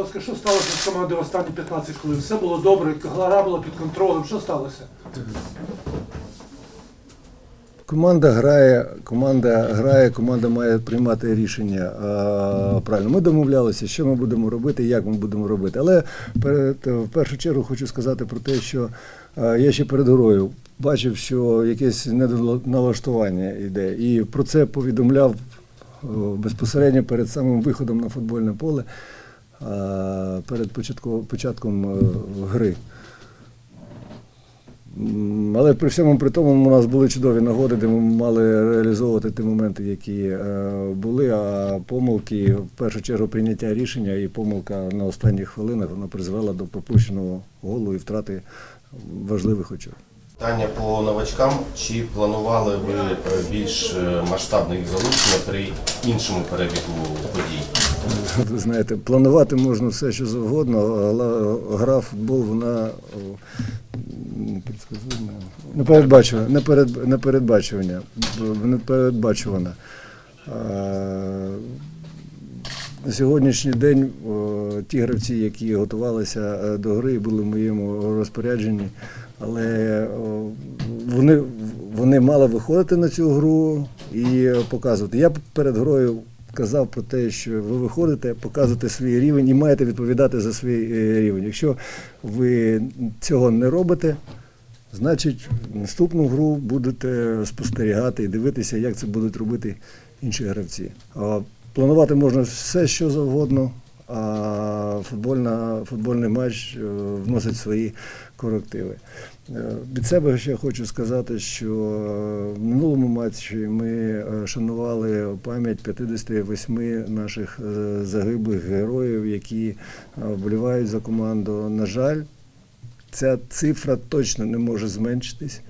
ласка, що сталося з командою в останні 15 хвилин? Все було добре, гра була під контролем. Що сталося? Команда грає, команда грає, команда має приймати рішення. А, правильно, ми домовлялися, що ми будемо робити, як ми будемо робити. Але перед, в першу чергу хочу сказати про те, що а, я ще перед грою бачив, що якесь недоналаштування йде. І про це повідомляв безпосередньо перед самим виходом на футбольне поле, перед початком, початком е, гри. Але при всьому при тому у нас були чудові нагоди, де ми мали реалізовувати ті моменти, які е, були. А помилки, в першу чергу, прийняття рішення і помилка на останніх хвилинах вона призвела до пропущеного голу і втрати важливих очок. Питання по новачкам. Чи планували ви е, більш е, масштабне їх залучення при іншому перебігу подій? Ви знаєте, планувати можна все, що завгодно, але гра в футбол, вона непередбачувана, непередбачувана. На сьогоднішній день ті гравці, які готувалися е, до гри, були в моєму розпорядженні, але вони, вони мали виходити на цю гру і показувати. Я перед грою казав про те, що ви виходите, показуєте свій рівень і маєте відповідати за свій е, рівень. Якщо ви цього не робите, значить наступну гру будете спостерігати і дивитися, як це будуть робити інші гравці. Планувати можна все, що завгодно, а футбольна, футбольний матч е, вносить свої корективи. Е, Від себе ще хочу сказати, що е, в минулому матчі ми шанували пам'ять 58 наших загиблих героїв, які вболівають за команду. На жаль, ця цифра точно не може зменшитись.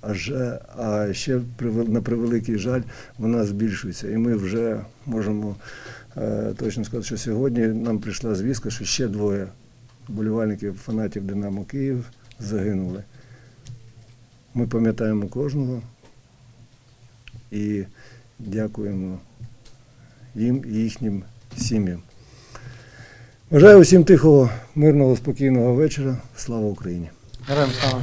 А, ще на превеликий жаль вона збільшується. І ми вже можемо точно сказати, що сьогодні нам прийшла звістка, що ще двоє болівальників, фанатів Динамо Київ загинули. Ми пам'ятаємо кожного і дякуємо їм і їхнім сім'ям. Бажаю усім тихого, мирного, спокійного вечора. Слава Україні! Героям слава.